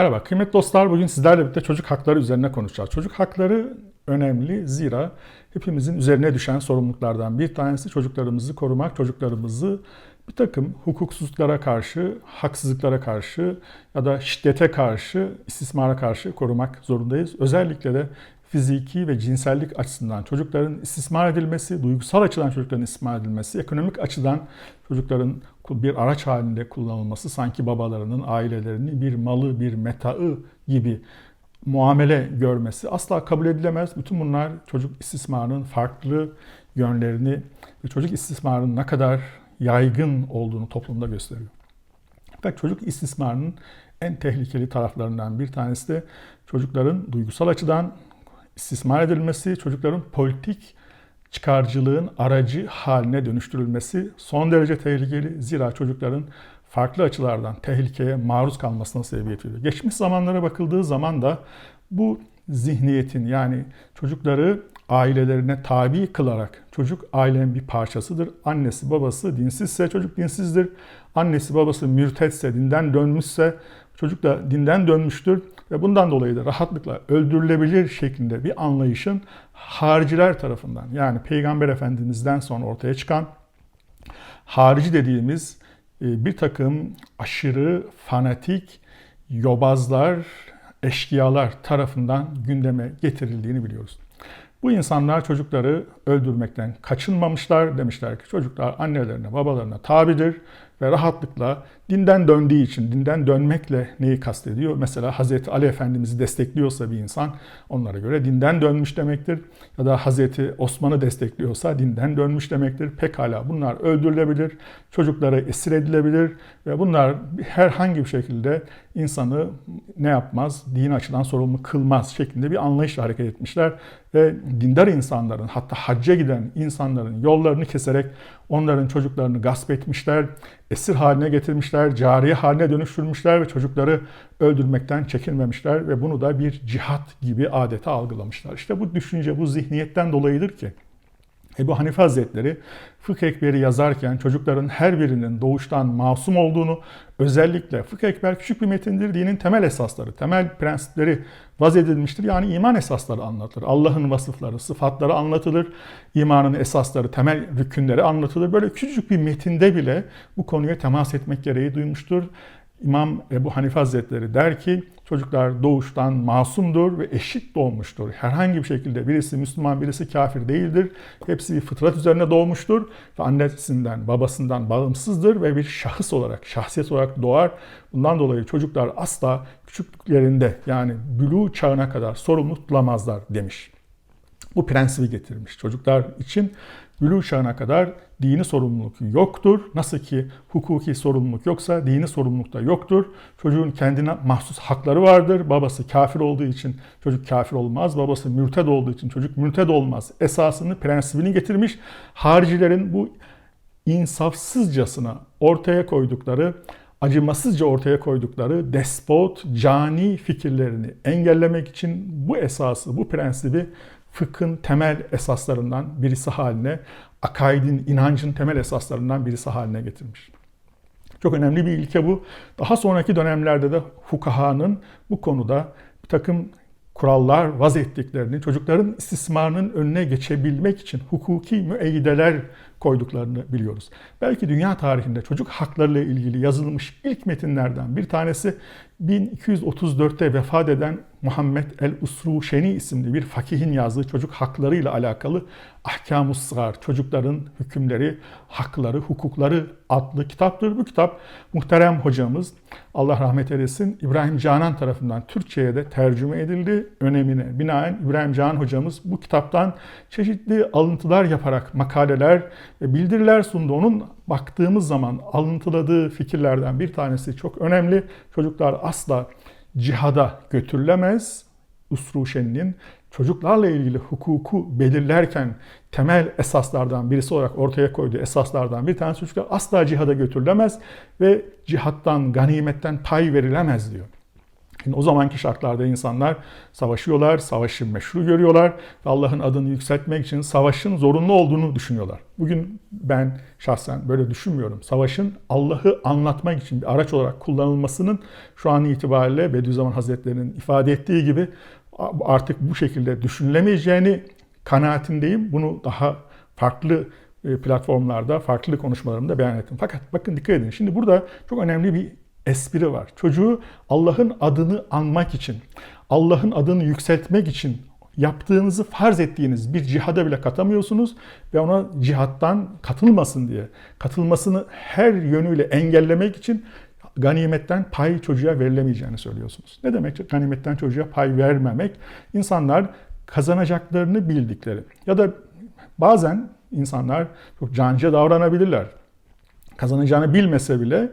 Merhaba kıymetli dostlar. Bugün sizlerle birlikte çocuk hakları üzerine konuşacağız. Çocuk hakları önemli zira hepimizin üzerine düşen sorumluluklardan bir tanesi çocuklarımızı korumak, çocuklarımızı bir takım hukuksuzluklara karşı, haksızlıklara karşı ya da şiddete karşı, istismara karşı korumak zorundayız. Özellikle de fiziki ve cinsellik açısından çocukların istismar edilmesi, duygusal açıdan çocukların istismar edilmesi, ekonomik açıdan çocukların bir araç halinde kullanılması sanki babalarının, ailelerinin bir malı, bir metaı gibi muamele görmesi asla kabul edilemez. Bütün bunlar çocuk istismarının farklı yönlerini ve çocuk istismarının ne kadar yaygın olduğunu toplumda gösteriyor. Fakat çocuk istismarının en tehlikeli taraflarından bir tanesi de çocukların duygusal açıdan istismar edilmesi, çocukların politik çıkarcılığın aracı haline dönüştürülmesi son derece tehlikeli. Zira çocukların farklı açılardan tehlikeye maruz kalmasına sebebiyet veriyor. Geçmiş zamanlara bakıldığı zaman da bu zihniyetin yani çocukları ailelerine tabi kılarak çocuk ailenin bir parçasıdır. Annesi babası dinsizse çocuk dinsizdir. Annesi babası mürtetse dinden dönmüşse çocuk da dinden dönmüştür. Ve bundan dolayı da rahatlıkla öldürülebilir şeklinde bir anlayışın hariciler tarafından yani Peygamber Efendimiz'den sonra ortaya çıkan harici dediğimiz e, bir takım aşırı fanatik yobazlar, eşkıyalar tarafından gündeme getirildiğini biliyoruz. Bu insanlar çocukları öldürmekten kaçınmamışlar. Demişler ki çocuklar annelerine, babalarına tabidir ve rahatlıkla dinden döndüğü için, dinden dönmekle neyi kastediyor? Mesela Hazreti Ali Efendimiz'i destekliyorsa bir insan onlara göre dinden dönmüş demektir. Ya da Hazreti Osman'ı destekliyorsa dinden dönmüş demektir. Pekala bunlar öldürülebilir, çocukları esir edilebilir ve bunlar herhangi bir şekilde insanı ne yapmaz, din açıdan sorumlu kılmaz şeklinde bir anlayışla hareket etmişler. Ve dindar insanların hatta hacca giden insanların yollarını keserek onların çocuklarını gasp etmişler, esir haline getirmişler, cariye haline dönüştürmüşler ve çocukları öldürmekten çekinmemişler ve bunu da bir cihat gibi adeta algılamışlar. İşte bu düşünce, bu zihniyetten dolayıdır ki Ebu Hanife Hazretleri Fıkh Ekber'i yazarken çocukların her birinin doğuştan masum olduğunu, özellikle Fıkh Ekber küçük bir metindir, dinin temel esasları, temel prensipleri vaz edilmiştir. Yani iman esasları anlatılır. Allah'ın vasıfları, sıfatları anlatılır. İmanın esasları, temel rükünleri anlatılır. Böyle küçücük bir metinde bile bu konuya temas etmek gereği duymuştur. İmam Ebu Hanife Hazretleri der ki çocuklar doğuştan masumdur ve eşit doğmuştur. Herhangi bir şekilde birisi Müslüman birisi kafir değildir. Hepsi fıtrat üzerine doğmuştur ve annesinden babasından bağımsızdır ve bir şahıs olarak, şahsiyet olarak doğar. Bundan dolayı çocuklar asla küçüklüklerinde yani bülü çağına kadar sorumlu tutulamazlar demiş. Bu prensibi getirmiş. Çocuklar için bülü çağına kadar dini sorumluluk yoktur. Nasıl ki hukuki sorumluluk yoksa dini sorumluluk da yoktur. Çocuğun kendine mahsus hakları vardır. Babası kafir olduğu için çocuk kafir olmaz. Babası mürted olduğu için çocuk mürted olmaz. Esasını, prensibini getirmiş. Haricilerin bu insafsızcasına ortaya koydukları acımasızca ortaya koydukları despot, cani fikirlerini engellemek için bu esası, bu prensibi fıkhın temel esaslarından birisi haline, akaidin, inancın temel esaslarından birisi haline getirmiş. Çok önemli bir ilke bu. Daha sonraki dönemlerde de fukahanın bu konuda bir takım kurallar vaz ettiklerini, çocukların istismarının önüne geçebilmek için hukuki müeyyideler koyduklarını biliyoruz. Belki dünya tarihinde çocuk haklarıyla ilgili yazılmış ilk metinlerden bir tanesi 1234'te vefat eden Muhammed el-Usruşeni isimli bir fakihin yazdığı çocuk haklarıyla alakalı Ahkamus Sıgar, çocukların hükümleri, hakları, hukukları adlı kitaptır. Bu kitap muhterem hocamız Allah rahmet eylesin İbrahim Canan tarafından Türkçe'ye de tercüme edildi. Önemine binaen İbrahim Canan hocamız bu kitaptan çeşitli alıntılar yaparak makaleler ve bildiriler sundu. Onun baktığımız zaman alıntıladığı fikirlerden bir tanesi çok önemli. Çocuklar asla cihada götürülemez. Usruşen'in çocuklarla ilgili hukuku belirlerken temel esaslardan birisi olarak ortaya koyduğu esaslardan bir tanesi çocuklar asla cihada götürülemez ve cihattan, ganimetten pay verilemez diyor. Şimdi o zamanki şartlarda insanlar savaşıyorlar, savaşı meşru görüyorlar ve Allah'ın adını yükseltmek için savaşın zorunlu olduğunu düşünüyorlar. Bugün ben şahsen böyle düşünmüyorum. Savaşın Allah'ı anlatmak için bir araç olarak kullanılmasının şu an itibariyle Bediüzzaman Hazretleri'nin ifade ettiği gibi artık bu şekilde düşünülemeyeceğini kanaatindeyim. Bunu daha farklı e, platformlarda, farklı konuşmalarımda beyan ettim. Fakat bakın dikkat edin. Şimdi burada çok önemli bir espri var. Çocuğu Allah'ın adını anmak için, Allah'ın adını yükseltmek için yaptığınızı farz ettiğiniz bir cihada bile katamıyorsunuz ve ona cihattan katılmasın diye, katılmasını her yönüyle engellemek için ganimetten pay çocuğa verilemeyeceğini söylüyorsunuz. Ne demek ganimetten çocuğa pay vermemek? İnsanlar kazanacaklarını bildikleri ya da bazen insanlar çok cancı davranabilirler. Kazanacağını bilmese bile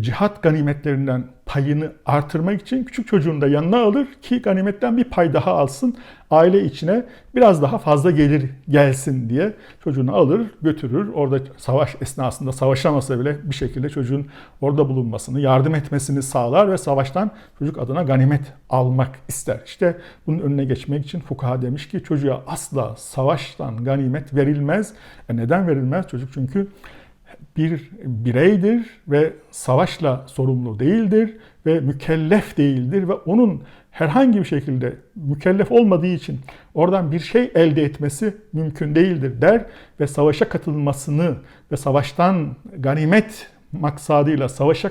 cihat ganimetlerinden payını artırmak için küçük çocuğunu da yanına alır ki ganimetten bir pay daha alsın. Aile içine biraz daha fazla gelir gelsin diye çocuğunu alır götürür. Orada savaş esnasında savaşamasa bile bir şekilde çocuğun orada bulunmasını, yardım etmesini sağlar ve savaştan çocuk adına ganimet almak ister. İşte bunun önüne geçmek için fukaha demiş ki çocuğa asla savaştan ganimet verilmez. E neden verilmez? Çocuk çünkü bir bireydir ve savaşla sorumlu değildir ve mükellef değildir ve onun herhangi bir şekilde mükellef olmadığı için oradan bir şey elde etmesi mümkün değildir der ve savaşa katılmasını ve savaştan ganimet maksadıyla savaşa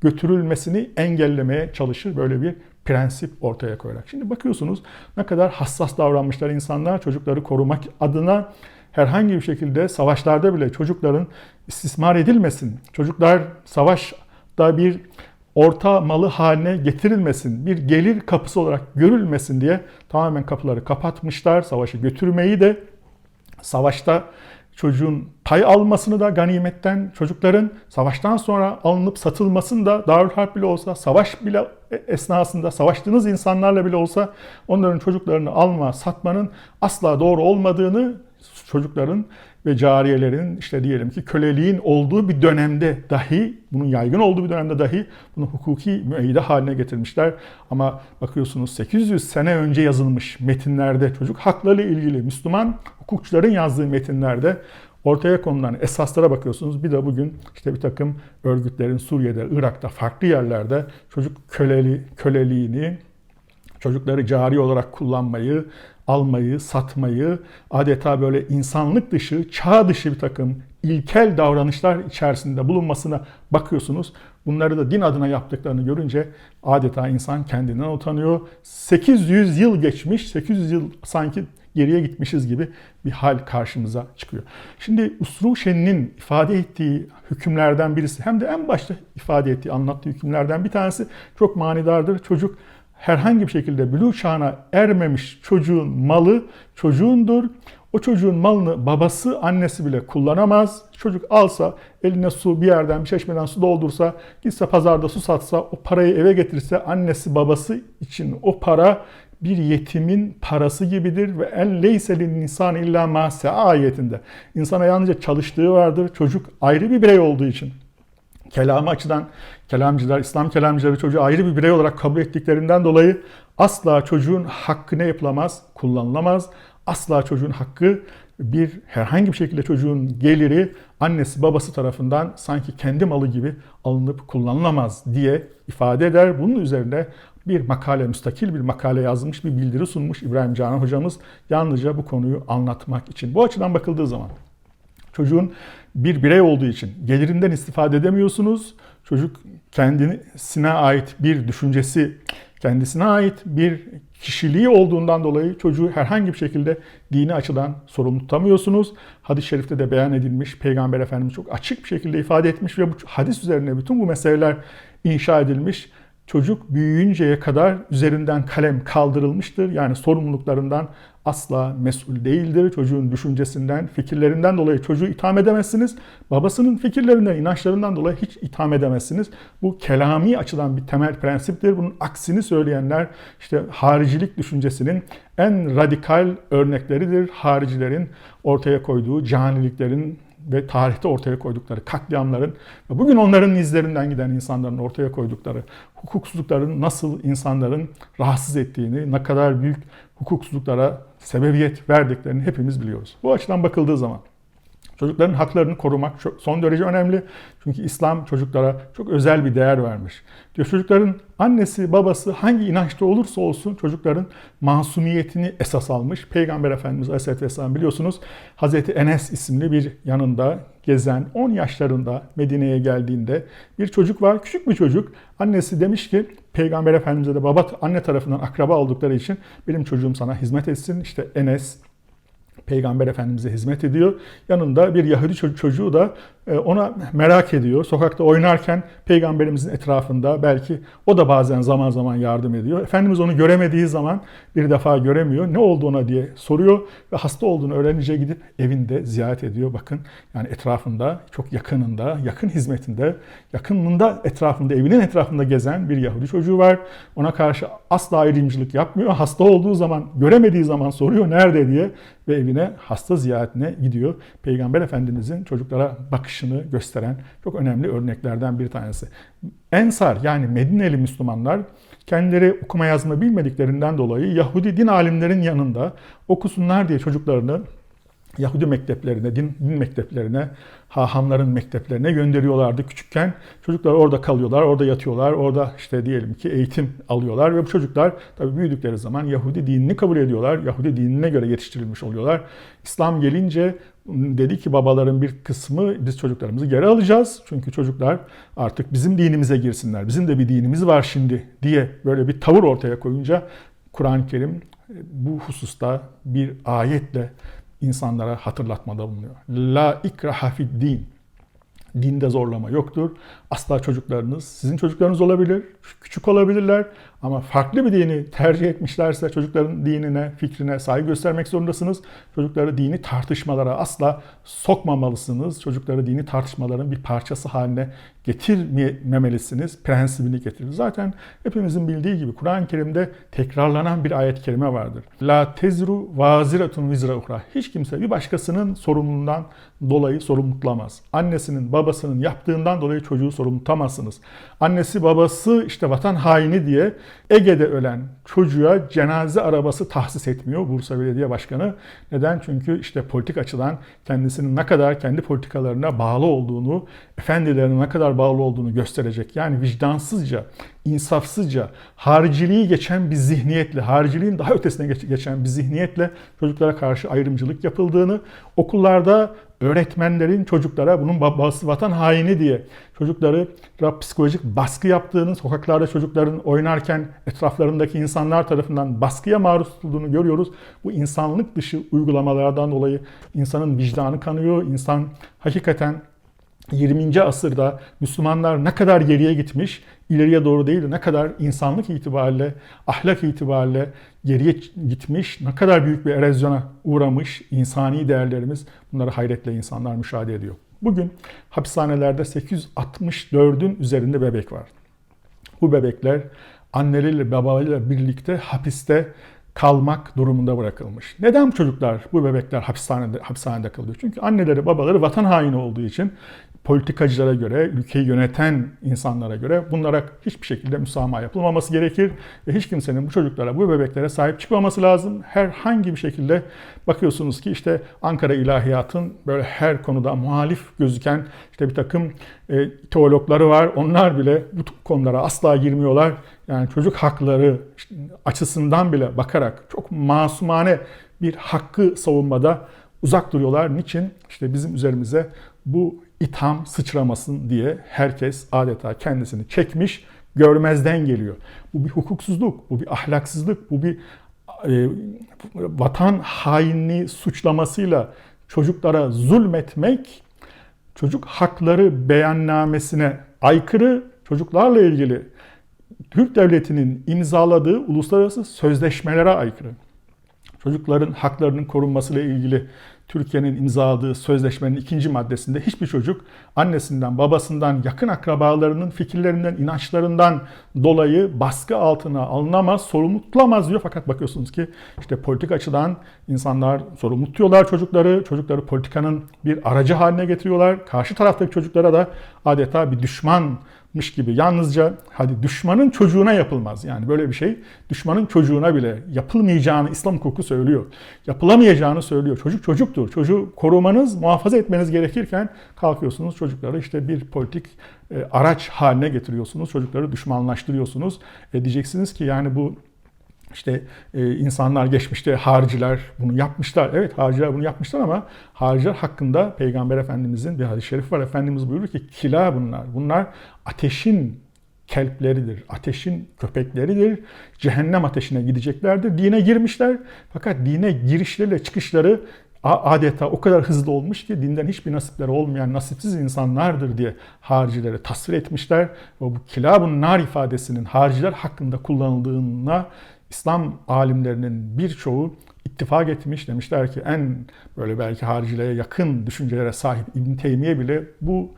götürülmesini engellemeye çalışır böyle bir prensip ortaya koyarak. Şimdi bakıyorsunuz ne kadar hassas davranmışlar insanlar çocukları korumak adına herhangi bir şekilde savaşlarda bile çocukların istismar edilmesin. Çocuklar savaşta bir orta malı haline getirilmesin, bir gelir kapısı olarak görülmesin diye tamamen kapıları kapatmışlar. Savaşı götürmeyi de savaşta çocuğun pay almasını da ganimetten çocukların savaştan sonra alınıp satılmasını da Darül Harp bile olsa savaş bile esnasında savaştığınız insanlarla bile olsa onların çocuklarını alma, satmanın asla doğru olmadığını çocukların ve cariyelerin işte diyelim ki köleliğin olduğu bir dönemde dahi, bunun yaygın olduğu bir dönemde dahi bunu hukuki müeyyide haline getirmişler. Ama bakıyorsunuz 800 sene önce yazılmış metinlerde çocuk hakları ilgili Müslüman hukukçuların yazdığı metinlerde ortaya konulan esaslara bakıyorsunuz. Bir de bugün işte bir takım örgütlerin Suriye'de, Irak'ta, farklı yerlerde çocuk köleli, köleliğini, çocukları cari olarak kullanmayı, almayı, satmayı, adeta böyle insanlık dışı, çağ dışı bir takım ilkel davranışlar içerisinde bulunmasına bakıyorsunuz. Bunları da din adına yaptıklarını görünce adeta insan kendinden utanıyor. 800 yıl geçmiş, 800 yıl sanki geriye gitmişiz gibi bir hal karşımıza çıkıyor. Şimdi Usru Şen'in ifade ettiği hükümlerden birisi hem de en başta ifade ettiği, anlattığı hükümlerden bir tanesi çok manidardır. Çocuk herhangi bir şekilde bülü çağına ermemiş çocuğun malı çocuğundur. O çocuğun malını babası, annesi bile kullanamaz. Çocuk alsa, eline su bir yerden, bir çeşmeden su doldursa, gitse pazarda su satsa, o parayı eve getirse annesi, babası için o para bir yetimin parası gibidir ve en leyselin insan illa ma ayetinde. İnsana yalnızca çalıştığı vardır. Çocuk ayrı bir birey olduğu için kelamı açıdan kelamcılar, İslam kelamcıları çocuğu ayrı bir birey olarak kabul ettiklerinden dolayı asla çocuğun hakkı ne yapılamaz? Kullanılamaz. Asla çocuğun hakkı bir herhangi bir şekilde çocuğun geliri annesi babası tarafından sanki kendi malı gibi alınıp kullanılamaz diye ifade eder. Bunun üzerine bir makale, müstakil bir makale yazmış, bir bildiri sunmuş İbrahim Canan hocamız yalnızca bu konuyu anlatmak için. Bu açıdan bakıldığı zaman çocuğun bir birey olduğu için gelirinden istifade edemiyorsunuz. Çocuk kendisine ait bir düşüncesi, kendisine ait bir kişiliği olduğundan dolayı çocuğu herhangi bir şekilde dini açıdan sorumlu tutamıyorsunuz. Hadis-i şerifte de beyan edilmiş, Peygamber Efendimiz çok açık bir şekilde ifade etmiş ve bu hadis üzerine bütün bu meseleler inşa edilmiş. Çocuk büyüyünceye kadar üzerinden kalem kaldırılmıştır. Yani sorumluluklarından asla mesul değildir. Çocuğun düşüncesinden, fikirlerinden dolayı çocuğu itham edemezsiniz. Babasının fikirlerinden, inançlarından dolayı hiç itham edemezsiniz. Bu kelami açıdan bir temel prensiptir. Bunun aksini söyleyenler işte haricilik düşüncesinin en radikal örnekleridir. Haricilerin ortaya koyduğu caniliklerin, ve tarihte ortaya koydukları katliamların ve bugün onların izlerinden giden insanların ortaya koydukları hukuksuzlukların nasıl insanların rahatsız ettiğini, ne kadar büyük hukuksuzluklara sebebiyet verdiklerini hepimiz biliyoruz. Bu açıdan bakıldığı zaman Çocukların haklarını korumak çok, son derece önemli. Çünkü İslam çocuklara çok özel bir değer vermiş. Diyor çocukların annesi, babası hangi inançta olursa olsun çocukların masumiyetini esas almış. Peygamber Efendimiz Aleyhisselatü Vesselam biliyorsunuz Hazreti Enes isimli bir yanında gezen 10 yaşlarında Medine'ye geldiğinde bir çocuk var. Küçük bir çocuk. Annesi demiş ki Peygamber Efendimiz'e de baba anne tarafından akraba oldukları için benim çocuğum sana hizmet etsin. İşte Enes Peygamber Efendimiz'e hizmet ediyor. Yanında bir Yahudi çocuğu da ona merak ediyor. Sokakta oynarken Peygamberimizin etrafında belki o da bazen zaman zaman yardım ediyor. Efendimiz onu göremediği zaman bir defa göremiyor. Ne oldu ona diye soruyor ve hasta olduğunu öğrenince gidip evinde ziyaret ediyor. Bakın yani etrafında, çok yakınında, yakın hizmetinde, yakınında etrafında, evinin etrafında gezen bir Yahudi çocuğu var. Ona karşı asla ayrımcılık yapmıyor. Hasta olduğu zaman, göremediği zaman soruyor nerede diye ve evine hasta ziyaretine gidiyor. Peygamber Efendimizin çocuklara bakışını gösteren çok önemli örneklerden bir tanesi. Ensar yani Medineli Müslümanlar kendileri okuma yazma bilmediklerinden dolayı Yahudi din alimlerin yanında okusunlar diye çocuklarını Yahudi mekteplerine, din, din mekteplerine, hahamların mekteplerine gönderiyorlardı küçükken. Çocuklar orada kalıyorlar, orada yatıyorlar, orada işte diyelim ki eğitim alıyorlar ve bu çocuklar tabii büyüdükleri zaman Yahudi dinini kabul ediyorlar. Yahudi dinine göre yetiştirilmiş oluyorlar. İslam gelince dedi ki babaların bir kısmı biz çocuklarımızı geri alacağız. Çünkü çocuklar artık bizim dinimize girsinler. Bizim de bir dinimiz var şimdi diye böyle bir tavır ortaya koyunca Kur'an-ı Kerim bu hususta bir ayetle insanlara hatırlatmada bulunuyor. La ikraha fid din. Dinde zorlama yoktur. Asla çocuklarınız, sizin çocuklarınız olabilir, küçük olabilirler ama farklı bir dini tercih etmişlerse çocukların dinine, fikrine saygı göstermek zorundasınız. Çocukları dini tartışmalara asla sokmamalısınız. Çocukları dini tartışmaların bir parçası haline getirmemelisiniz. Prensibini getirir. Zaten hepimizin bildiği gibi Kur'an-ı Kerim'de tekrarlanan bir ayet-i kerime vardır. La tezru vaziratun vizra uhra. Hiç kimse bir başkasının sorumluluğundan dolayı sorumlu tutamaz. Annesinin, babasının yaptığından dolayı çocuğu sorumlu tutamazsınız. Annesi, babası işte vatan haini diye Ege'de ölen çocuğa cenaze arabası tahsis etmiyor Bursa Belediye Başkanı. Neden? Çünkü işte politik açıdan kendisinin ne kadar kendi politikalarına bağlı olduğunu, efendilerine ne kadar bağlı olduğunu gösterecek. Yani vicdansızca, insafsızca, hariciliği geçen bir zihniyetle, hariciliğin daha ötesine geçen bir zihniyetle çocuklara karşı ayrımcılık yapıldığını, okullarda öğretmenlerin çocuklara bunun babası vatan haini diye çocukları psikolojik baskı yaptığını, sokaklarda çocukların oynarken etraflarındaki insanlar tarafından baskıya maruz tutulduğunu görüyoruz. Bu insanlık dışı uygulamalardan dolayı insanın vicdanı kanıyor. İnsan hakikaten 20. asırda Müslümanlar ne kadar geriye gitmiş, ileriye doğru değil ne kadar insanlık itibariyle, ahlak itibariyle geriye gitmiş, ne kadar büyük bir erozyona uğramış insani değerlerimiz bunları hayretle insanlar müşahede ediyor. Bugün hapishanelerde 864'ün üzerinde bebek var. Bu bebekler anneleriyle babalarıyla birlikte hapiste kalmak durumunda bırakılmış. Neden çocuklar, bu bebekler hapishanede, hapishanede kalıyor? Çünkü anneleri, babaları vatan haini olduğu için politikacılara göre, ülkeyi yöneten insanlara göre bunlara hiçbir şekilde müsamaha yapılmaması gerekir. Ve hiç kimsenin bu çocuklara, bu bebeklere sahip çıkmaması lazım. Herhangi bir şekilde bakıyorsunuz ki işte Ankara İlahiyat'ın böyle her konuda muhalif gözüken işte bir takım e, teologları var. Onlar bile bu konulara asla girmiyorlar. Yani çocuk hakları açısından bile bakarak çok masumane bir hakkı savunmada uzak duruyorlar. Niçin? İşte bizim üzerimize bu itham sıçramasın diye herkes adeta kendisini çekmiş, görmezden geliyor. Bu bir hukuksuzluk, bu bir ahlaksızlık, bu bir e, vatan hainliği suçlamasıyla çocuklara zulmetmek, çocuk hakları beyannamesine aykırı, çocuklarla ilgili Türk Devleti'nin imzaladığı uluslararası sözleşmelere aykırı. Çocukların haklarının korunmasıyla ilgili Türkiye'nin imzaladığı sözleşmenin ikinci maddesinde hiçbir çocuk annesinden, babasından, yakın akrabalarının fikirlerinden, inançlarından dolayı baskı altına alınamaz, sorumlu tutulamaz diyor. Fakat bakıyorsunuz ki işte politik açıdan insanlar sorumlu tutuyorlar çocukları. Çocukları politikanın bir aracı haline getiriyorlar. Karşı taraftaki çocuklara da adeta bir düşmanmış gibi yalnızca hadi düşmanın çocuğuna yapılmaz. Yani böyle bir şey düşmanın çocuğuna bile yapılmayacağını İslam hukuku söylüyor. Yapılamayacağını söylüyor. Çocuk çocuktur. Çocuğu korumanız, muhafaza etmeniz gerekirken kalkıyorsunuz çocukları işte bir politik e, araç haline getiriyorsunuz. Çocukları düşmanlaştırıyorsunuz. E diyeceksiniz ki yani bu işte e, insanlar geçmişte hariciler bunu yapmışlar. Evet hariciler bunu yapmışlar ama hariciler hakkında Peygamber Efendimizin bir hadis-i şerifi var. Efendimiz buyurur ki kila bunlar. Bunlar ateşin kelpleridir, ateşin köpekleridir. Cehennem ateşine gideceklerdir. Dine girmişler fakat dine girişleriyle çıkışları adeta o kadar hızlı olmuş ki dinden hiçbir nasipleri olmayan nasipsiz insanlardır diye haricileri tasvir etmişler. Ve bu kilabun nar ifadesinin hariciler hakkında kullanıldığına İslam alimlerinin birçoğu ittifak etmiş. Demişler ki en böyle belki haricilere yakın düşüncelere sahip İbn Teymiye bile bu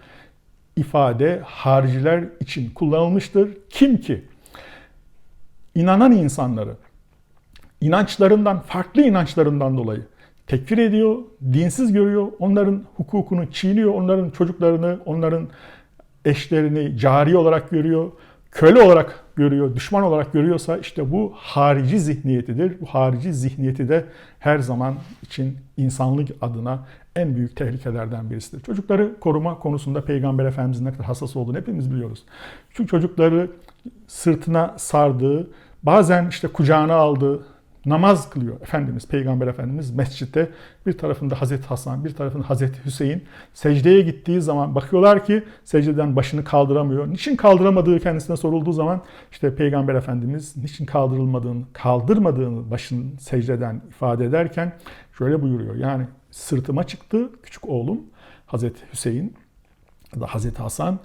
ifade hariciler için kullanılmıştır. Kim ki inanan insanları inançlarından, farklı inançlarından dolayı tekfir ediyor, dinsiz görüyor, onların hukukunu çiğniyor, onların çocuklarını, onların eşlerini cari olarak görüyor, köle olarak görüyor, düşman olarak görüyorsa işte bu harici zihniyetidir. Bu harici zihniyeti de her zaman için insanlık adına en büyük tehlikelerden birisidir. Çocukları koruma konusunda Peygamber Efendimizin ne kadar hassas olduğunu hepimiz biliyoruz. Çünkü çocukları sırtına sardığı, bazen işte kucağına aldığı, namaz kılıyor Efendimiz, Peygamber Efendimiz mescitte. Bir tarafında Hazreti Hasan, bir tarafında Hazreti Hüseyin. Secdeye gittiği zaman bakıyorlar ki secdeden başını kaldıramıyor. Niçin kaldıramadığı kendisine sorulduğu zaman işte Peygamber Efendimiz niçin kaldırılmadığını, kaldırmadığını başın secdeden ifade ederken şöyle buyuruyor. Yani sırtıma çıktı küçük oğlum Hazreti Hüseyin ya da Hazreti Hasan.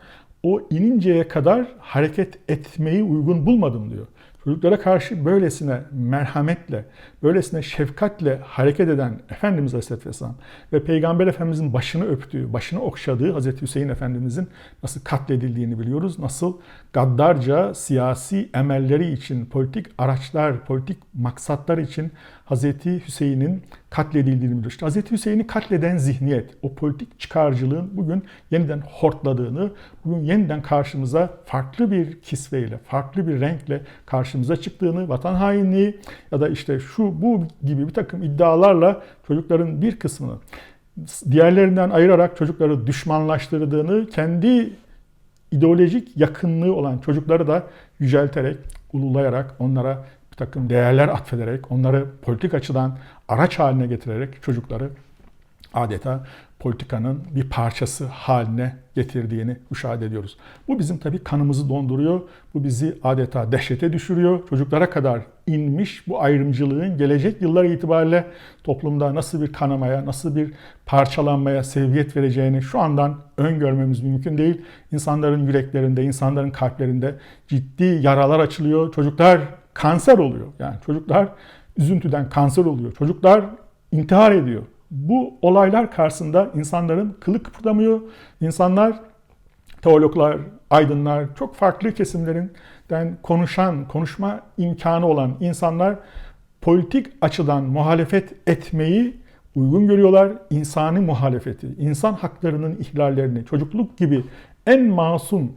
O ininceye kadar hareket etmeyi uygun bulmadım diyor. Çocuklara karşı böylesine merhametle, böylesine şefkatle hareket eden Efendimiz Aleyhisselatü Vesselam ve Peygamber Efendimizin başını öptüğü, başını okşadığı Hazreti Hüseyin Efendimizin nasıl katledildiğini biliyoruz. Nasıl gaddarca siyasi emelleri için, politik araçlar, politik maksatlar için Hazreti Hüseyin'in katledildiğini biliyoruz. İşte Hazreti Hüseyin'i katleden zihniyet, o politik çıkarcılığın bugün yeniden hortladığını, bugün yeniden karşımıza farklı bir kisveyle, farklı bir renkle karşımıza çıktığını, vatan hainliği ya da işte şu bu gibi bir takım iddialarla çocukların bir kısmını diğerlerinden ayırarak çocukları düşmanlaştırdığını, kendi ideolojik yakınlığı olan çocukları da yücelterek, ululayarak, onlara bir takım değerler atfederek, onları politik açıdan araç haline getirerek çocukları adeta politikanın bir parçası haline getirdiğini müşahede ediyoruz. Bu bizim tabii kanımızı donduruyor. Bu bizi adeta dehşete düşürüyor. Çocuklara kadar inmiş bu ayrımcılığın gelecek yıllar itibariyle toplumda nasıl bir kanamaya, nasıl bir parçalanmaya seviyet vereceğini şu andan öngörmemiz mümkün değil. İnsanların yüreklerinde, insanların kalplerinde ciddi yaralar açılıyor. Çocuklar kanser oluyor. Yani çocuklar üzüntüden kanser oluyor. Çocuklar intihar ediyor. Bu olaylar karşısında insanların kılı kıpırdamıyor. İnsanlar, teologlar, aydınlar, çok farklı kesimlerinden konuşan, konuşma imkanı olan insanlar politik açıdan muhalefet etmeyi uygun görüyorlar. İnsani muhalefeti, insan haklarının ihlallerini, çocukluk gibi en masum,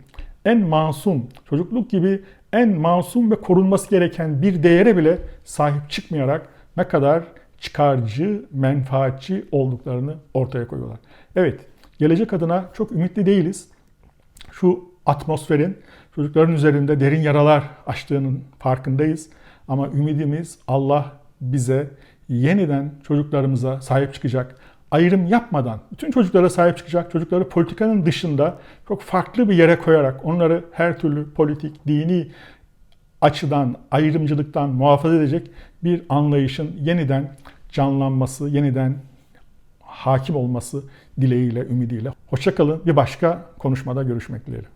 en masum, çocukluk gibi en masum ve korunması gereken bir değere bile sahip çıkmayarak ne kadar çıkarcı, menfaatçi olduklarını ortaya koyuyorlar. Evet, gelecek adına çok ümitli değiliz. Şu atmosferin çocukların üzerinde derin yaralar açtığının farkındayız. Ama ümidimiz Allah bize yeniden çocuklarımıza sahip çıkacak, ayrım yapmadan bütün çocuklara sahip çıkacak, çocukları politikanın dışında çok farklı bir yere koyarak onları her türlü politik, dini açıdan, ayrımcılıktan muhafaza edecek bir anlayışın yeniden canlanması, yeniden hakim olması dileğiyle, ümidiyle. Hoşçakalın. Bir başka konuşmada görüşmek dileğiyle.